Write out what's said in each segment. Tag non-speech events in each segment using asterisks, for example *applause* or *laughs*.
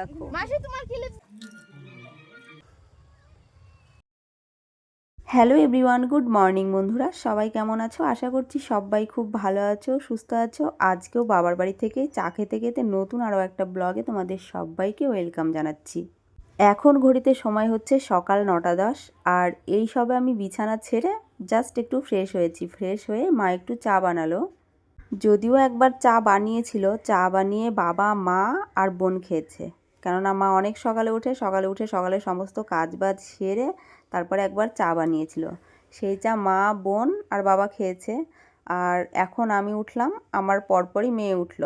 দেখো। মাসি তোমার হ্যালো এভরিওয়ান গুড মর্নিং বন্ধুরা। সবাই কেমন আছো? আশা করছি সবাই খুব ভালো আছো সুস্থ আছো। আজকেও বাবার বাড়ি থেকে চা খেতে খেতে নতুন আরও একটা ব্লগে তোমাদের সবাইকে ওয়েলকাম জানাচ্ছি। এখন ঘড়িতে সময় হচ্ছে সকাল নটা দশ আর এই সবে আমি বিছানা ছেড়ে জাস্ট একটু ফ্রেশ হয়েছি। ফ্রেশ হয়ে মা একটু চা বানালো। যদিও একবার চা বানিয়েছিল চা বানিয়ে বাবা মা আর বোন খেয়েছে। কেননা মা অনেক সকালে উঠে সকালে উঠে সকালে সমস্ত কাজ বাজ সেরে তারপরে একবার চা বানিয়েছিল। সেই চা মা, বোন আর বাবা খেয়েছে। আর এখন আমি উঠলাম, আমার পরপরই মেয়ে উঠল।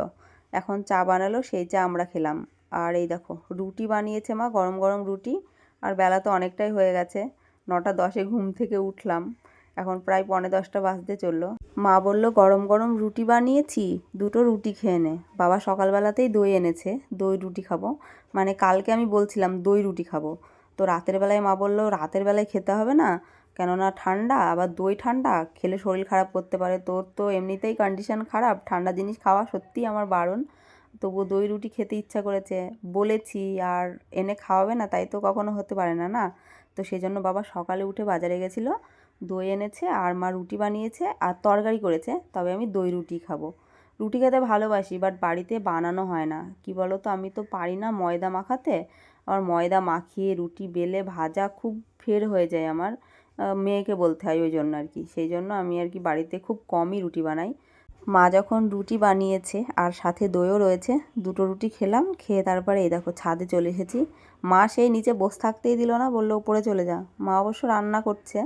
এখন চা বানালো, সেই চা আমরা খেলাম। আর এই দেখো, রুটি বানিয়েছে মা, গরম গরম রুটি। আর বেলা তো অনেকটাই হয়ে গেছে, নটা দশে ঘুম থেকে উঠলাম। এখন প্রায় পৌনে দশটা বাজতে চলল। মা বলল, গরম গরম রুটি বানিয়েছি, দুটো রুটি খেয়ে নে। বাবা সকালবেলাতেই দই এনেছে, দই রুটি খাব। মানে কালকে আমি বলছিলাম, দই রুটি খাব। তো রাতের বেলায় মা বলল, রাতের বেলায় খেতে হবে না, কেননা ঠান্ডা, আবার দই ঠান্ডা, খেলে শরীর খারাপ করতে পারে। তোর তো এমনিতেই কন্ডিশন খারাপ, ঠান্ডা জিনিস খাওয়া সত্যিই আমার বারণ। তবু দই রুটি খেতে ইচ্ছা করেছে। বলেছি, আর এনে খাওয়াবে না, তাই তো কখনো হতে পারে না না? তো সেই জন্য বাবা সকালে উঠে বাজারে গেছিল। দই এনেছে, আর মা রুটি বানিয়েছে, আর তরকারি করেছে, তবে আমি দই রুটি খাব। রুটি খেতে ভালোবাসি বাট বাড়িতে বানানো হয় না। কি বলো তো আমি তো পারি না ময়দা মাখাতে। আমার ময়দা মাখিয়ে রুটি বেলে ভাজা খুব ফের হয়ে যায় আমার মেয়েকে বলতে হয় ওই জন্য আর কি। সেই জন্য আমি আর কি বাড়িতে খুব কমই রুটি বানাই। মা যখন রুটি বানিয়েছে, আর সাথে দইও রয়েছে, দুটো রুটি খেলাম, খেয়ে তারপরে এই দেখো ছাদে চলে এসেছি। মা সেই নিচে বসে থাকতেই দিল না, বলল, উপরে চলে যা। মা অবশ্য রান্না করছে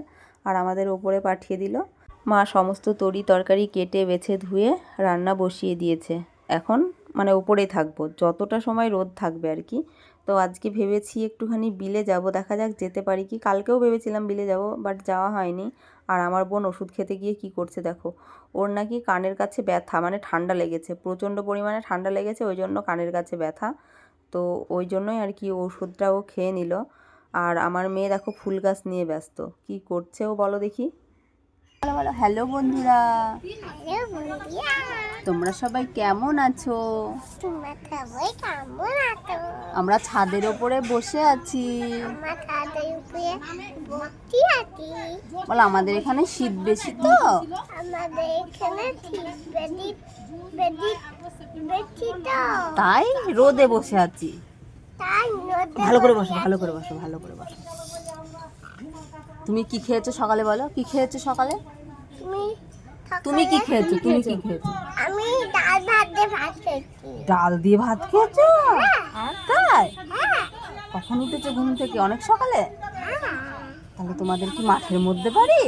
আর আমাদের ওপরে পাঠিয়ে দিল। মা সমস্ত তরি তরকারি কেটে, বেছে, ধুয়ে, রান্না বসিয়ে দিয়েছে। এখন মানে ওপরেই থাকব। যতটা সময় রোদ থাকবে আর কি। তো আজকে ভেবেছি একটুখানি বিলে যাব। দেখা যাক যেতে পারি কি। কালকেও ভেবেছিলাম বিলে যাব বাট যাওয়া হয়নি। আর আমার বোন ওষুধ খেতে গিয়ে কি করছে দেখো। ওর নাকি কানের কাছে ব্যথা মানে ঠান্ডা লেগেছে। প্রচণ্ড পরিমাণে ঠান্ডা লেগেছে, ওই জন্য কানের কাছে ব্যথা। তো ওই জন্যই আর কি ওষুধটা ও খেয়ে নিল। আর আমার মেয়ে দেখো ফুল গাছ নিয়ে ব্যস্ত। কি করছে ও বলো দেখি? বলো বলো হ্যালো বন্ধুরা। তোমরা সবাই কেমন আছো? আমরা ছাদের ওপরে বসে আছি। বলো আমাদের এখানে শীত বেশি তো। তাই? রোদে বসে আছি। ভালো করে বসো ভালো করে বসো ভালো করে বসো। তুমি কি খেয়েছো সকালে বলো? কি খেয়েছো সকালে? তুমি তুমি কি খেয়েছো? তুমি কি খেয়েছো? আমি ডাল ভাত দিয়ে ভাত খেয়েছি। ডাল দিয়ে ভাত খেয়েছো? তাই? হ্যাঁ। কখন উঠেছো ঘুম থেকে? অনেক সকালে? হ্যাঁ। তাহলে তোমাদের কি মাঠের মধ্যে বাড়ি?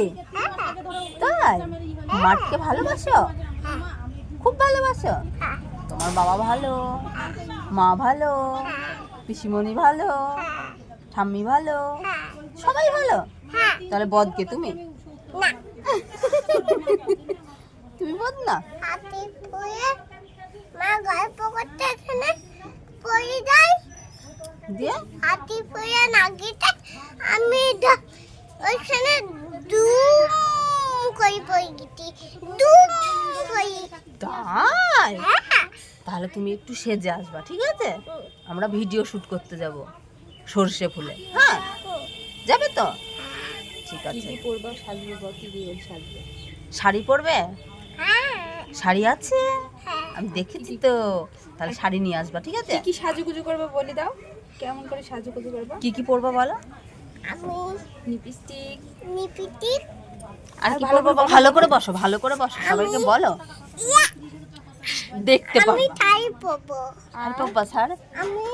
তাই? মাঠকে ভালোবাসো? খুব ভালোবাসো? তোমার বাবা ভালো? মা ভালো? পিসিমণি ভালো? ঠাম্মি ভালো? সবাই ভালো? হ্যাঁ তাহলে বদকে তুমি? *laughs* তুমি বদ না? মা গল্প করতে এখানে পড়ে যাই দিয়ে? হাতি পুয়ে নাগিতে আমি ওইখানে দুম কই পড়ে গেছি দুম কই তাই? তাহলে তুমি একটু সেজে আসবা ঠিক আছে? আমরা ভিডিও শুট করতে যাব সর্ষে ফুলে। হ্যাঁ যাবে তো? ঠিক আছে। শাড়ি পরবে? হ্যাঁ। শাড়ি আছে? হ্যাঁ। আমি দেখেছি তো। তাহলে শাড়ি নিয়ে আসবা ঠিক আছে? কি সাজুগুজু করবে বলে দাও। কেমন করে সাজুগুজু করবে? কি কি পরবা বলো? আমি লিপস্টিক। নিপিটি আর কি পরবা? ভালো করে বসো ভালো করে বসো। সবাইকে বলো। দেখতে পাবো। আমি তাই পাবো। আর পাববা স্যার আমি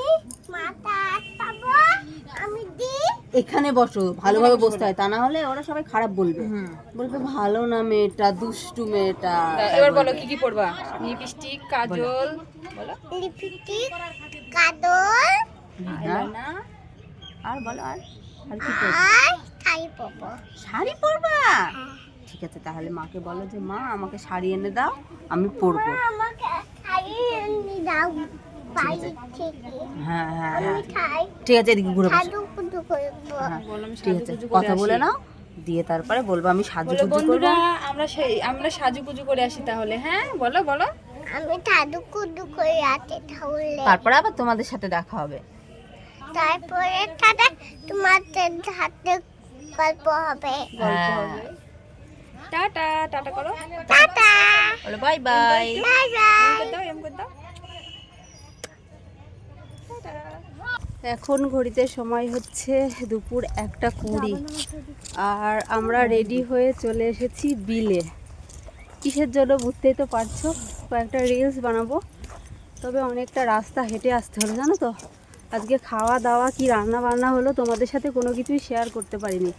মাথা পাবো আমি দি। এখানে বসো ভালোভাবে বসতে হয় তা না হলে ওরা সবাই খারাপ বলবে। বলবে ভালো না মেয়েটা দুষ্টু মেয়েটা। এবার বলো কি কি পরবা লিপস্টিক কাজল বলো। কাদল হ্যাঁ? আর বলো আর আর কি পরবে? আর তাই শাড়ি পরবা? ঠিক আছে তাহলে মাকে বলো যে মা আমাকে শাড়ি এনে দাও আমি পরবো। আমাকে শাড়ি এনে দাও বাড়ি থেকে। হ্যাঁ হ্যাঁ হ্যাঁ। ঠিক আছে এদিকে ঘুরে হ্যাঁ বললাম ঠিক আছে কথা বলে নাও দিয়ে তারপরে বলব আমি বন্ধুরা আমরা সেই আমরা সাজুগুজু করে আসি তাহলে হ্যাঁ? বলো বলো। আমি সাধু কুদু করে আছে তাহলে। তারপরে আবার তোমাদের সাথে দেখা হবে। তারপরে তোমাদের হাতে গল্প হবে। হ্যাঁ। টাটা টাটা করো। টাটা। বলো বাই বাই বাই বাই দাও এম করে দাও। এখন ঘড়িতে সময় হচ্ছে দুপুর একটা কুড়ি। আর আমরা রেডি হয়ে চলে এসেছি বিলে। কিসের জন্য বুঝতেই তো পারছ? কয়েকটা রিলস বানাবো। তবে অনেকটা রাস্তা হেঁটে আসতে হলো জানো তো? আজকে খাওয়া দাওয়া কি রান্না বান্না হলো তোমাদের সাথে কোনো কিছুই শেয়ার করতে পারিনি।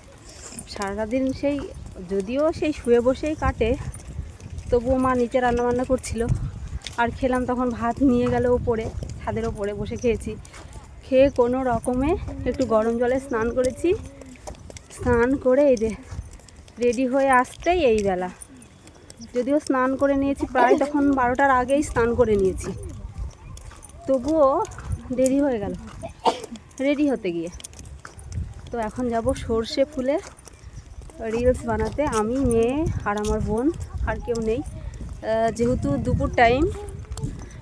সারাদিন সেই যদিও সেই শুয়ে বসেই কাটে, তবুও মা নিচে রান্না বান্না করছিল। আর খেলাম তখন ভাত নিয়ে গেল ওপরে ছাদের ওপরে বসে খেয়েছি। খেয়ে কোনো রকমে একটু গরম জলে স্নান করেছি। স্নান করে এই যে রেডি হয়ে আসতেই এই বেলা। যদিও স্নান করে নিয়েছি, প্রায় তখন বারোটার আগেই স্নান করে নিয়েছি। তবুও দেরি হয়ে গেল, রেডি হতে গিয়ে। তো এখন যাব সর্ষে ফুলে রিলস বানাতে, আমি, মেয়ে আর আমার বোন, আর কেউ নেই। যেহেতু দুপুর টাইম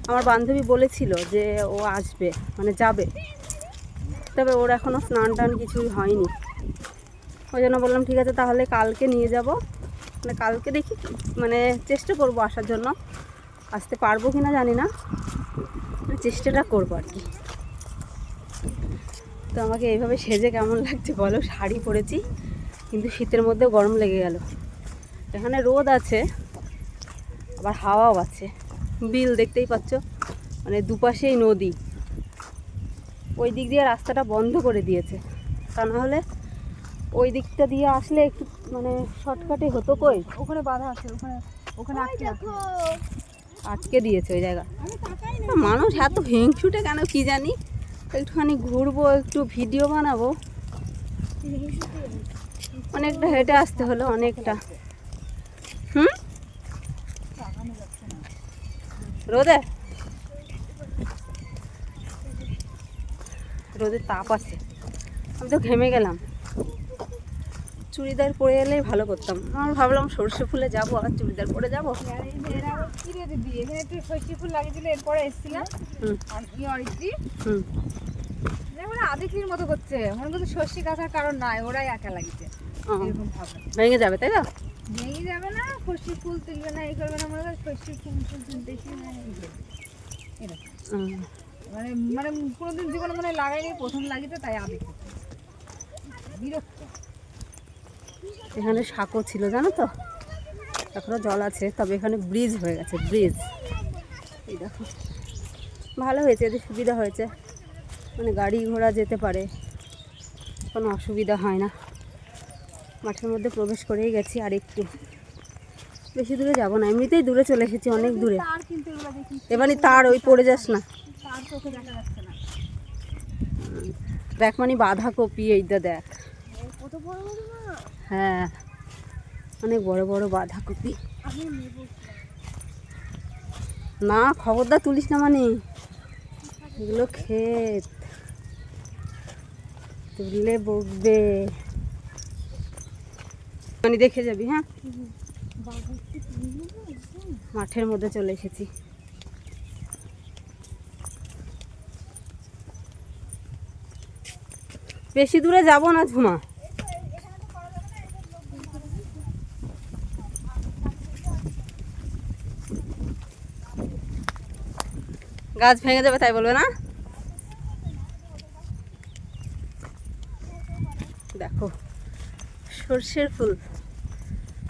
আমার বান্ধবী বলেছিল যে ও আসবে মানে যাবে। তবে ওর এখনও স্নান টান কিছুই হয়নি। ওই জন্য বললাম, ঠিক আছে, তাহলে কালকে নিয়ে যাব। মানে কালকে দেখি মানে চেষ্টা করব আসার জন্য। আসতে পারব কি না জানি না। চেষ্টাটা করব আর কি। তো আমাকে এইভাবে সেজে কেমন লাগছে বলো, শাড়ি পরেছি। কিন্তু শীতের মধ্যে গরম লেগে গেল। এখানে রোদ আছে আবার হাওয়াও আছে। বিল দেখতেই পাচ্ছ মানে দুপাশেই নদী। ওই দিক দিয়ে রাস্তাটা বন্ধ করে দিয়েছে। তা না হলে ওই দিকটা দিয়ে আসলে একটু মানে শর্টকাটে হতো কই? ওখানে বাধা আছে ওখানে ওখানে আটকে আটকে দিয়েছে ওই জায়গা। মানুষ এত হিংসুটে কেন কি জানি? একটুখানি ঘুরবো একটু ভিডিও বানাবো। অনেকটা হেঁটে আসতে হলো, অনেকটা। হুম? রোদে? রোদের তাপ আছে। আমি তো ঘেমে গেলাম। চুড়িদার পরে এলেই ভালো করতাম। আমার ভাবলাম সর্ষে ফুলে যাব আর চুড়িদার পরে যাব। এখানে একটু ষষ্ঠী ফুল লাগিয়ে দিলে এরপরে এসছিলাম আদিকির মতো করছে। মনে করছে ষষ্ঠী কাকার কারণ নাই ওরাই একা ভাবে ভেঙে যাবে তাই তো? ভেঙে যাবে না ষষ্ঠী ফুল তুলবে না এই করবে না মনে করে ষষ্ঠী ফুল ফুল তুলতেছি না এই যে। এরকম। হুম। মানে মানে কোনোদিন জীবনে মানে লাগাইনি প্রথম লাগিতে তাই আবেগ বিরক্ত। এখানে সাঁকো ছিল জানো তো? এখনও জল আছে তবে এখানে ব্রিজ হয়ে গেছে ব্রিজ। এই দেখো। ভালো হয়েছে এদের সুবিধা হয়েছে। মানে গাড়ি ঘোড়া যেতে পারে কোনো অসুবিধা হয় না। মাঠের মধ্যে প্রবেশ করেই গেছি আর একটু। বেশি দূরে যাব না এমনিতেই দূরে চলে এসেছি অনেক দূরে। এবারে তার ওই পড়ে যাস না। দেখা মানে বাঁধাকপি এইটা দেখ। হ্যাঁ অনেক বড় বড় বাঁধাকপি। না খবরদার তুলিস না মানে। এগুলো ক্ষেত। তুললে বকবে। মানে দেখে যাবি হ্যাঁ? মাঠের মধ্যে চলে এসেছি। বেশি দূরে যাব না, ঝুমা। গাছ ভেঙে যাবে, তাই বলবে না? দেখো। সর্ষের ফুল।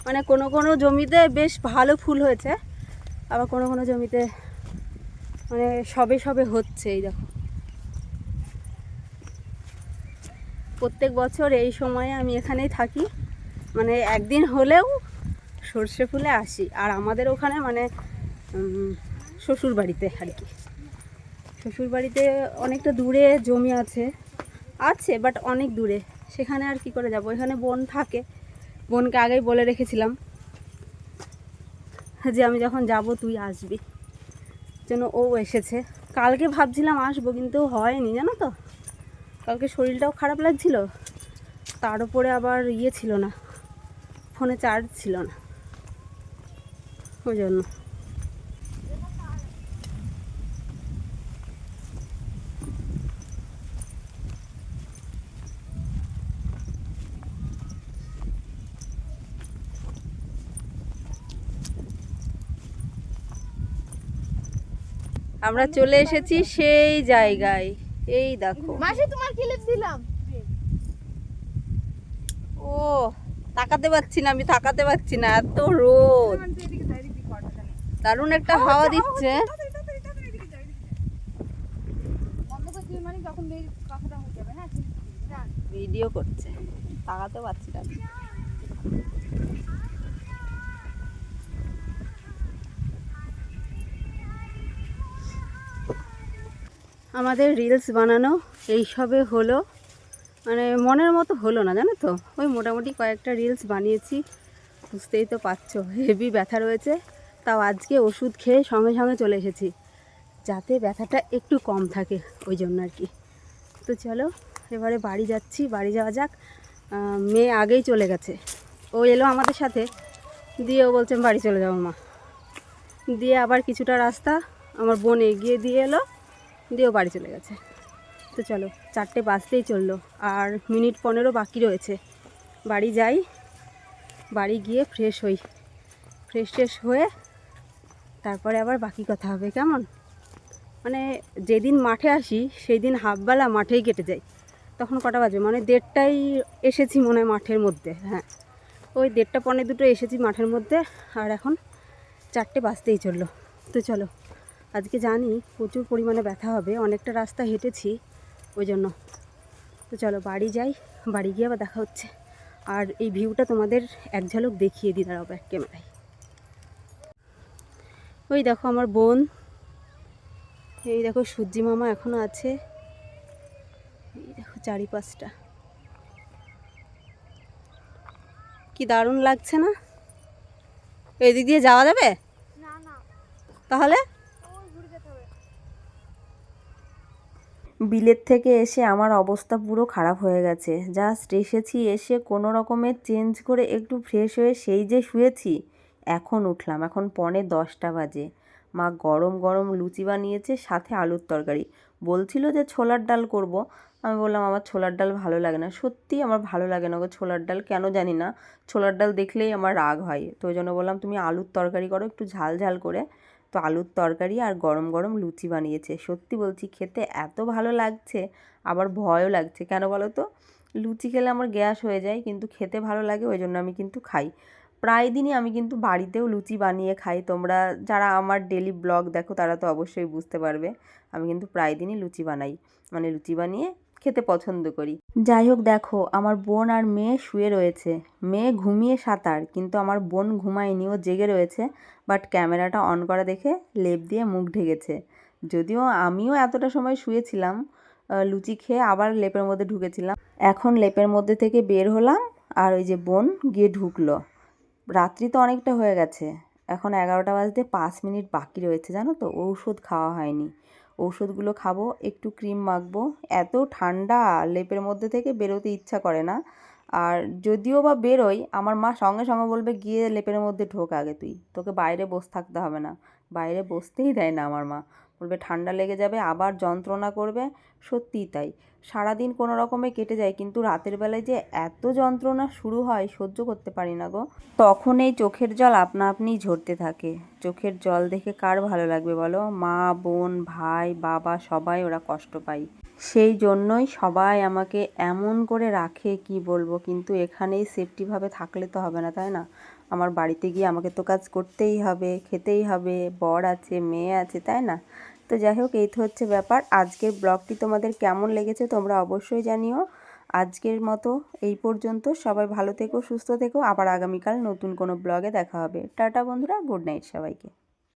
মানে কোনো কোনো জমিতে বেশ ভালো ফুল হয়েছে, আবার কোনো কোনো জমিতে মানে সবে সবে হচ্ছে এই দেখো। প্রত্যেক বছর এই সময়ে আমি এখানেই থাকি মানে একদিন হলেও সর্ষে ফুলে আসি, আর আমাদের ওখানে মানে শ্বশুর বাড়িতে আর কি। শ্বশুর বাড়িতে অনেকটা দূরে জমি আছে আছে বাট অনেক দূরে। সেখানে আর কি করে যাব? এখানে বোন থাকে। বোনকে আগেই বলে রেখেছিলাম যে আমি যখন যাব, তুই আসবি। যেন ও এসেছে। কালকে ভাবছিলাম আসব, কিন্তু হয়নি, জানো তো? কালকে শরীরটাও খারাপ লাগছিল। তার উপরে আবার ইয়ে ছিল না। ফোনে চার্জ ছিল না। ওই জন্য। আমরা চলে এসেছি সেই জায়গায়। এই দেখো। মাসি তোমার ক্লিপ দিলাম? ও তাকাতে পারছি না আমি তাকাতে পারছি না এত রোদ। দারুণ একটা হাওয়া দিচ্ছে। মানে হয়ে। ভিডিও করছে তাকাতে পারছি না। আমাদের রিলস বানানো, এইসবে হলো। মানে মনের মতো হলো না, জানো তো? ওই মোটামুটি কয়েকটা রিলস বানিয়েছি, বুঝতেই তো পারছ হেভি ব্যথা রয়েছে। তাও আজকে ওষুধ খেয়ে সঙ্গে সঙ্গে চলে এসেছি, যাতে ব্যথাটা একটু কম থাকে, ওই জন্য আর কি। তো চলো, এবারে বাড়ি যাচ্ছি, বাড়ি যাওয়া যাক। মেয়ে আগেই চলে গেছে। ও এলো আমাদের সাথে, দিয়ে ও বলছেন বাড়ি চলে যাব, মা। দিয়ে আবার কিছুটা রাস্তা, আমার বোন এগিয়ে দিয়ে এলো। দিয়ে ও বাড়ি চলে গেছে। তো চলো, চারটে বাজতেই চলল, আর মিনিট পনেরো বাকি রয়েছে। বাড়ি যাই, বাড়ি গিয়ে ফ্রেশ হই। ফ্রেশ ট্রেশ হয়ে তারপরে আবার বাকি কথা হবে, কেমন? মানে যেদিন মাঠে আসি সেই দিন হাফবেলা মাঠেই কেটে যায় তখন কটা বাজে মানে দেড়টাই এসেছি মনে হয় মাঠের মধ্যে হ্যাঁ। ওই দেড়টা পনেরো দুটো এসেছি মাঠের মধ্যে, আর এখন চারটে বাজতেই চলল। তো চলো আজকে জানি প্রচুর পরিমাণে ব্যথা হবে অনেকটা রাস্তা হেঁটেছি ওই জন্য। তো চলো বাড়ি যাই বাড়ি গিয়ে আবার দেখা হচ্ছে। আর এই ভিউটা তোমাদের এক ঝলক দেখিয়ে দিই দাঁড়াও ব্যাক ক্যামেরায়। ওই দেখো আমার বোন এই দেখো সূর্যি মামা এখনও আছে। এই দেখো চারিপাশটা। কি দারুণ লাগছে না? এদিক দিয়ে যাওয়া যাবে? তাহলে ওই ঘুরে যেতে হবে বিলের থেকে এসে আমার অবস্থা পুরো খারাপ হয়ে গেছে। জাস্ট এসেছি, এসে কোনো রকমের চেঞ্জ করে একটু ফ্রেশ হয়ে সেই যে শুয়েছি, এখন উঠলাম। এখন পনে দশটা বাজে। মা গরম গরম লুচি বানিয়েছে, সাথে আলুর তরকারি। বলছিল যে ছোলার ডাল করব। আমি বললাম, আমার ছোলার ডাল ভালো লাগে না। সত্যিই আমার ভালো লাগে না গো ছোলার ডাল, কেন জানি না। ছোলার ডাল দেখলেই আমার রাগ হয়। তো ওই জন্য বললাম, তুমি আলুর তরকারি করো, একটু ঝাল ঝাল করে। আলুর তরকারি আর গরম গরম লুচি বানিয়েছে। সত্যি বলছি, খেতে এত ভালো লাগছে, আবার ভয়ও লাগছে। কেন বলো তো? লুচি খেলে আমার গ্যাস হয়ে যায়, কিন্তু খেতে ভালো লাগে, ওই জন্য আমি কিন্তু খাই। প্রায় দিনই আমি কিন্তু বাড়িতেও লুচি বানিয়ে খাই। তোমরা যারা আমার ডেলি ব্লগ দেখো, তারা তো অবশ্যই বুঝতে পারবে, আমি কিন্তু প্রায় দিনই লুচি বানাই। মানে লুচি বানিয়ে খেতে পছন্দ করি। যাই হোক, দেখো, আমার বোন আর মেয়ে শুয়ে রয়েছে। মেয়ে ঘুমিয়ে সাঁতার, কিন্তু আমার বোন ঘুমায়নি, ও জেগে রয়েছে বাট ক্যামেরাটা অন করা দেখে লেপ দিয়ে মুখ ঢেকেছে। যদিও আমিও এতটা সময় শুয়েছিলাম লুচি খেয়ে আবার লেপের মধ্যে ঢুকেছিলাম। এখন লেপের মধ্যে থেকে বের হলাম আর ওই যে বোন গিয়ে ঢুকলো। রাত্রি তো অনেকটা হয়ে গেছে। এখন এগারোটা বাজতে পাঁচ মিনিট বাকি রয়েছে, জানো তো? ঔষধ খাওয়া হয়নি। ঔষধগুলো খাব, একটু ক্রিম মাখবো। এত ঠান্ডা, লেপের মধ্যে থেকে বেরোতে ইচ্ছা করে না। আর যদিও বা বেরোই, আমার মা সঙ্গে সঙ্গে বলবে, গিয়ে লেপের মধ্যে ঢোক আগে তুই। তোকে বাইরে বসে থাকতে হবে না। বাইরে বসতেই দেয় না আমার মা। বলবে, ঠান্ডা লেগে যাবে, আবার যন্ত্রণা করবে। সত্যিই তাই। সারাদিন কোনো রকমে কেটে যায়, কিন্তু রাতের বেলায় যে এত যন্ত্রণা শুরু হয়, সহ্য করতে পারি না গো। তখন এই চোখের জল আপনা আপনিই ঝরতে থাকে। চোখের জল দেখে কার ভালো লাগবে বলো? মা, বোন, ভাই, বাবা, সবাই ওরা কষ্ট পায়। সেই জন্যই সবাই আমাকে এমন করে রাখে, কি বলব? কিন্তু এখানেই সেফটিভাবে থাকলে তো হবে না, তাই না? আমার বাড়িতে গিয়ে আমাকে তো কাজ করতেই হবে, খেতেই হবে, বর আছে, মেয়ে আছে, তাই না? তো যাই হোক, এই তো হচ্ছে ব্যাপার। আজকের ব্লগটি তোমাদের কেমন লেগেছে তোমরা অবশ্যই জানিও। আজকের মতো এই পর্যন্ত। সবাই ভালো থেকো, সুস্থ থেকো। আবার আগামীকাল নতুন কোনো ব্লগে দেখা হবে। টাটা বন্ধুরা, গুড নাইট সবাইকে।